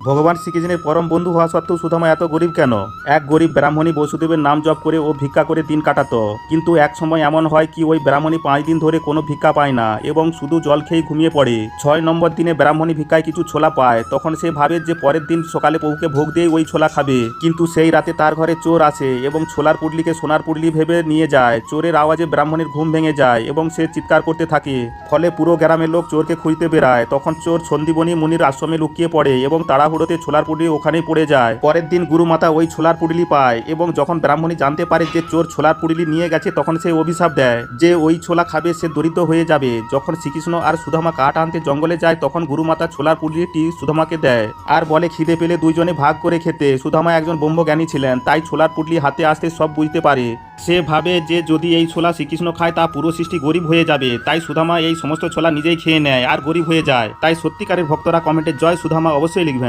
ভগবান শ্রীকৃষ্ণের পরম বন্ধু হওয়া সত্ত্বেও সুদামা এত গরিব কেন? এক গরিব ব্রাহ্মণী বসুদেবের নাম জপ করে ও ভিক্ষা করে দিন কাটাতো। কিন্তু এক সময় এমন হয় কি, ওই ব্রাহ্মণী পাঁচ দিন ধরে কোনো ভিক্ষা পায় না এবং শুধু জল খেয়েই ঘুমিয়ে পড়ে। ছয় নম্বর দিনে ব্রাহ্মণী ভিক্ষায় কিছু ছোলা পায়। তখন সে ভাবে যে পরের দিন সকালে বউকে ভোগ দিয়ে ওই ছোলা খাবে। কিন্তু সেই রাতে তার ঘরে চোর আসে এবং ছোলার পুডলিকে সোনার পুডলি ভেবে নিয়ে যায়। চোরের আওয়াজে ব্রাহ্মণীর ঘুম ভেঙে যায় এবং সে চিৎকার করতে থাকে। ফলে পুরো গ্রামের লোক চোরকে খুঁজতে বেড়ায় তখন চোর সন্দীবনী মুনির আশ্রমে লুকিয়ে পড়ে এবং তাড়াহুড়োতে ছোলার পুডলি ওখানেই পড়ে যায়। পরের দিন গুরুমাতা ওই ছোলার পুডলি পায় এবং যখন ব্রাহ্মণী জানতে পারে যে চোর ছোলার পুডলি নিয়ে গেছে, তখন সে অভিশাপ দেয় যে ওই ছোলা খাবে, সে দরিদ্র হয়ে যাবে। যখন শ্রীকৃষ্ণ আর সুধামা কাঠ আনতে জঙ্গলে যায়, তখন গুরুমাতা ছোলার পুডলিটি সুধামাকে দেয় আর বলে, খিদে পেলে দুইজনে ভাগ করে খেতে। সুধামা একজন ব্রহ্মজ্ঞানী ছিলেন, তাই ছোলার পুডলি হাতে আসতে সব বুঝতে পারে। সে ভাবে যে যদি এই ছোলা শ্রীকৃষ্ণ খায়, তা পুরো সৃষ্টি গরিব হয়ে যাবে। তাই সুধামা এই সমস্ত ছোলা নিজেই খেয়ে নেয় আর গরিব হয়ে যায়। তাই সত্যিকারের ভক্তরা কমেন্টে জয় সুধামা অবশ্যই লিখবেন।